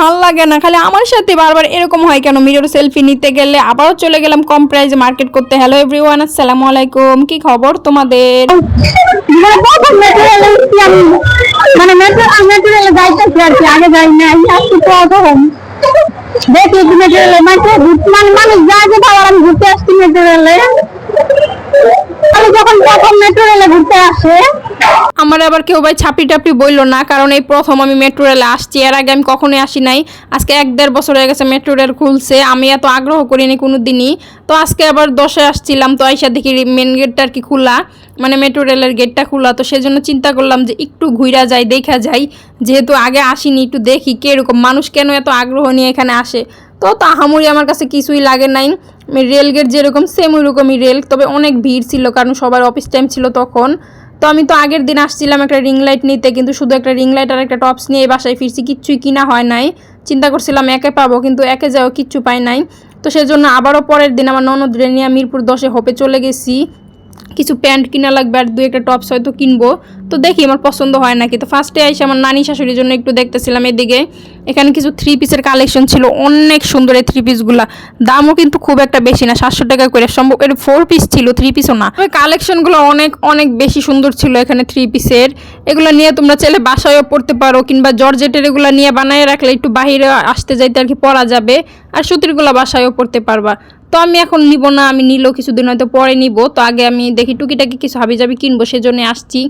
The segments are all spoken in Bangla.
ভালো লাগে না। খালি আমার সাথে বারবার এরকম হয় কেন? মিরর সেলফি নিতে গেলে আবারও চলে গেলাম কম প্রাইজে মার্কেট করতে। হ্যালো এভরিওয়ান আসসালামু আলাইকুম। কি খবর তোমাদের? মানে প্রথম মেট্রো রেলে উঠছি আমি মেট্রো মেট্রো রেলে যাইতেছি আর কি, আগে যাই না আসছি প্রথম দেখি একটু মেট্রো রেলে মেট্রো মানে মানুষ যায় যে তাও আমি ঘুরতে আসছি মেট্রো রেলে আমি আমার আবার কেউ ভাই ছাপি টাপড়ি বলল না, কারণ এই প্রথম আমি মেট্রো রেলে আসছি, এর আগে আমি কখনোই আসি নাই। আজকে এক দেড় বছর হয়ে গেছে মেট্রো রেল খুলছে, আমি এত আগ্রহ করিনি কোনো দিনই তো আজকে আবার দশে আসছিলাম, তো আইসা দেখি মেন গেটটা আর কি খোলা মানে মেট্রো রেলের গেটটা খোলা। তো সেজন্য চিন্তা করলাম যে একটু ঘুরা যাই, দেখা যায় যেহেতু আগে আসিনি, একটু দেখি কীরকম মানুষ কেন এত আগ্রহ নিয়ে এখানে আসে? তো তাহামুরি আমার কাছে কিছুই লাগে নাই। রেল গেট যেরকম সেম ওই রকমই রেল তবে অনেক ভিড় ছিল কারণ সবার অফিস টাইম ছিল তখন। তো আমি তো আগের দিন আসছিলাম একটা রিং লাইট নিতে, কিন্তু শুধু একটা রিং লাইট আর একটা টপস নিয়ে বাসায় ফিরছি, কিচ্ছুই কিনা হয় নাই। চিন্তা করছিলাম একে পাবো, কিন্তু একে যাও, কিচ্ছু পাই নাই। তো সেজন্য আবারও পরের দিন আমার ননদ রেনিয়া মিরপুর দশে হোপে চলে গেছি। কিছু প্যান্ট কিনা লাগবে আর দু একটা টপস হয়তো কিনবো। তো দেখি, আমার পছন্দ হয় নাকি। তো ফার্স্টে আইসে আমার নানি শাশুড়ির জন্য একটু দেখতেছিলাম এদিকে। এখানে কিছু থ্রি পিসের কালেকশন ছিল, অনেক সুন্দর এই থ্রি পিসগুলা দামও কিন্তু খুব একটা বেশি না, সাতশো টাকা করে। সম্ভব, এর ফোর পিস ছিল থ্রি পিসও না। তবে কালেকশনগুলো অনেক অনেক বেশি সুন্দর ছিল এখানে থ্রি পিসের এগুলো নিয়ে তোমরা চাইলে বাসায়ও পড়তে পারো, কিংবা জর্জেটের এগুলো নিয়ে বানায় রাখলে একটু বাইরে আসতে যাইতে আর কি পরা যাবে। আর সুতিরগুলো বাসায়ও পড়তে পারবা। তো আমি এখন নিব না, আমি নিলেও কিছুদিন হয়তো পরে নিব। তো আগে আমি দেখি টুকিটাকি কিছু হাবি যাবি কিনবো, সেজন্য আসছি।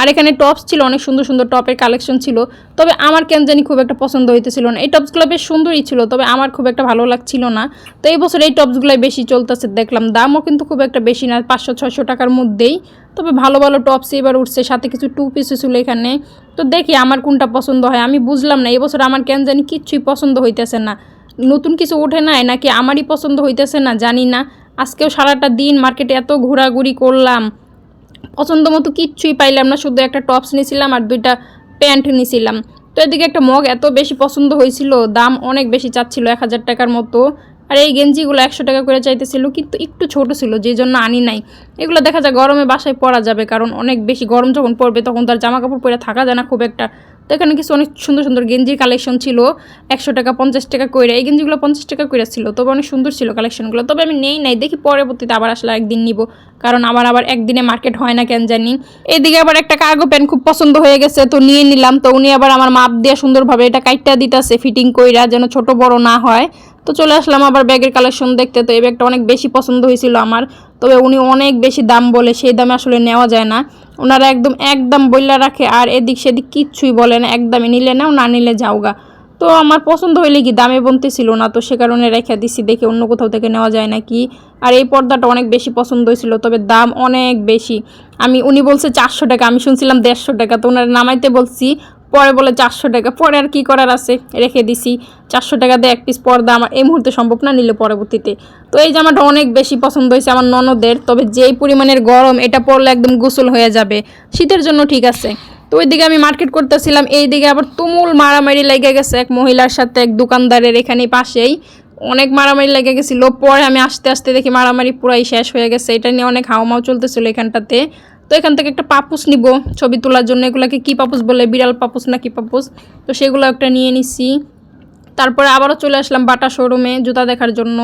আর এখানে টপস ছিল, অনেক সুন্দর সুন্দর টপের কালেকশন ছিল। তবে আমার কেন জানি খুব একটা পছন্দ হইতেছিল না। এই টপসগুলো বেশ সুন্দরই ছিল, তবে আমার খুব একটা ভালো লাগছিল না। তো এই বছর এই টপসগুলোই বেশি চলতেছে, দেখলাম। দামও কিন্তু খুব একটা বেশি না, পাঁচশো ছশো টাকার মধ্যেই। তবে ভালো ভালো টপস এবার উঠছে, সাথে কিছু টু পিসও ছিল এখানে। তো দেখি আমার কোনটা পছন্দ হয়, আমি বুঝলাম না। এবছর আমার কেন জানি কিচ্ছুই পছন্দ হইতেছে না। নতুন কিছু ওঠে নাই, নাকি আমারই পছন্দ হইতেছে না, জানি না। আজকেও সারাটা দিন মার্কেটে এত ঘোরাঘুরি করলাম। পছন্দ মতো কিচ্ছুই পাইলাম না, শুধু একটা টপস নিয়েছিলাম আর দুইটা প্যান্ট নিয়েছিলাম। তো এদিকে একটা মগ এত বেশি পছন্দ হয়েছিল, দাম অনেক বেশি চাচ্ছিল, এক হাজার টাকার মতো। আর এই গেঞ্জিগুলো একশো টাকা করে চাইতেছিল, কিন্তু একটু ছোট ছিল, যে জন্য আনি নাই। এগুলো দেখা যায় গরমে বাসায় পরা যাবে, কারণ অনেক বেশি গরম যখন পড়বে, তখন তার জামা কাপড় পরে থাকা যায় না খুব একটা। তো এখানে কিছু অনেক সুন্দর সুন্দর গেঞ্জির কালেকশন ছিল, একশো টাকা, পঞ্চাশ টাকা করে এই গেঞ্জিগুলো পঞ্চাশ টাকা কইরা ছিল, তবে অনেক সুন্দর ছিল কালেকশনগুলো তবে আমি নেই নাই, দেখি পরবর্তীতে আবার আসলে একদিন নিব, কারণ আমার আবার একদিনে মার্কেট হয় না কেন জানি। এদিকে আবার একটা কার্গো প্যান্ট খুব পছন্দ হয়ে গেছে, তো নিয়ে নিলাম। তো উনি আবার আমার মাপ দিয়ে সুন্দরভাবে এটা কাইটটা দিতেছে ফিটিং কইরা, যেন ছোট বড় না হয়। তো চলে আসলাম আবার ব্যাগের কালেকশন দেখতে, তো এই ব্যাগটা অনেক বেশি পছন্দ হয়েছিল আমার। তবে উনি অনেক বেশি দাম বলে, সেই দামে আসলে নেওয়া যায় না। ওনারা একদম একদম বইলা রাখে আর এদিক সেদিক কিচ্ছুই বলে না, একদমই নিলে নাও, না নিলে যাওগা। তো আমার পছন্দ হইলে কি দামে বনতে ছিল না, তো সে কারণে রেখে দিছি, দেখে অন্য কোথাও থেকে নেওয়া যায় না কি আর এই পর্দাটা অনেক বেশি পছন্দ হয়েছিল তবে দাম অনেক বেশি। আমি, উনি বলছে চারশো টাকা, আমি শুনছিলাম দেড়শো টাকা, তো ওনারা নামাইতে বলছি পরে বলে চারশো টাকা। পরে আর কি করার আছে? রেখে দিছি। চারশো টাকা দিয়ে এক পিস পর্দা আমার এই মুহূর্তে সম্ভব না নিলে পরবর্তীতে। তো এই জামাটা অনেক বেশি পছন্দ হয়েছে আমার ননদের, তবে যেই পরিমাণের গরম, এটা পরলে একদম গোসল হয়ে যাবে। শীতের জন্য ঠিক আছে। তো ওইদিকে আমি মার্কেট করতেছিলাম এই দিকে আবার তুমুল মারামারি লেগে গেছে এক মহিলার সাথে, এক দোকানদারের এখানে পাশেই। অনেক মারামারি লেগে গেছিল। পরে আমি আস্তে আস্তে দেখি মারামারি পুরাই শেষ হয়ে গেছে। এটা নিয়ে অনেক হাওমাও চলতেছিল এখানটাতে। তো এখান থেকে একটা পাপুস নিব, ছবি তোলার জন্য। এগুলোকে কি পাপুস বলে? বিড়াল পাপুস না কি পাপুস? তো সেগুলো একটা নিয়ে নিছি। তারপরে আবারও চলে আসলাম বাটা শোরুমে জুতা দেখার জন্য।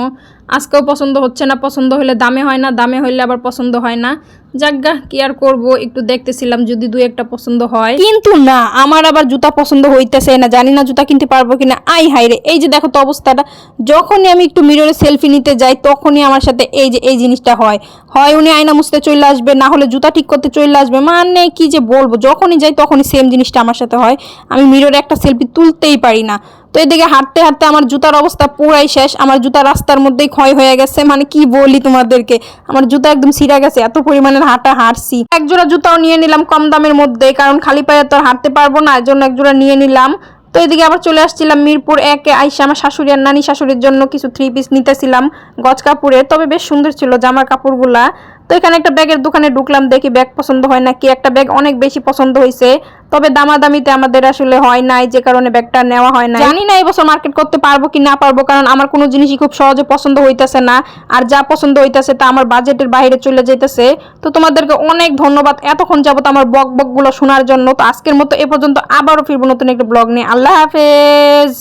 আজকেও পছন্দ হচ্ছে না, পছন্দ হলে দামে হয় না, দামে হইলে আবার পছন্দ হয় না। যাজ্ঞা কি আর করব? একটু দেখতেছিলাম যদি দুই একটা পছন্দ হয়। কিন্তু না, আমার আবার জুতা পছন্দ হইতেছে না। জানি না জুতা কিনতে পারব কিনা। আই হাই রে, এই যে দেখো তো অবস্থাটা। যখনই আমি একটু মিররে সেলফি নিতে যাই, তখনই আমার সাথে এই যে, এই জিনিসটা হয়। হয় উনি আয়না মুছতে চলে আসবে, না হলে জুতা ঠিক করতে চলে আসবে। মানে কি যে বলব, যখনই যাই তখনই সেম জিনিসটা আমার সাথে হয়। আমি মিররে একটা সেলফি তুলতেই পারি না। তো এদিকে হাঁটতে হাঁটতে আমার জুতার অবস্থা পুরাই শেষ। আমার জুতা রাস্তার মধ্যেই ক্ষয় হয়ে গেছে। মানে কি বলি তোমাদেরকে? আমার জুতা একদম ছিঁড়া গেছে। এত পরিমাণের হাঁটা হাঁটছি। একজোড়া জুতাও নিয়ে নিলাম কম দামের মধ্যে, কারণ খালি পায়ে তো হাঁটতে পারব না এর জন্য এক জোড়া নিয়ে নিলাম। তো এদিকে আবার চলে আসছিলাম মিরপুর, একে আইসা আমার শাশুড়ি আর নানি শাশুড়ির জন্য কিছু থ্রি পিস নিতেছিলাম গজ কাপড়ে তবে বেশ সুন্দর ছিল জামার কাপড়গুলা তো এখানে একটা ব্যাগের দোকানে ঢুকলাম, দেখি ব্যাগ পছন্দ হয় নাকি? একটা ব্যাগ অনেক বেশি পছন্দ হয়েছে তবে দামাদামিতে আমাদের আসলে হয় নাই, যে কারণে ব্যাগটা নেওয়া হয় না জানি না এবছর মার্কেট করতে পারব কি না পারব, কারণ আমার কোনো জিনিসই খুব সহজে পছন্দ হইতেছে না, আর যা পছন্দ হইতেছে তা আমার বাজেটের বাইরে চলে যাইতেছে। তো তোমাদেরকে অনেক ধন্যবাদ এতক্ষণ যাবত আমার বক বকগুলো শোনার জন্য। তো আজকের মতো এ পর্যন্ত আবারও ফিরবো নতুন একটা ব্লগ নিয়ে। আল্লাহ হাফেজ!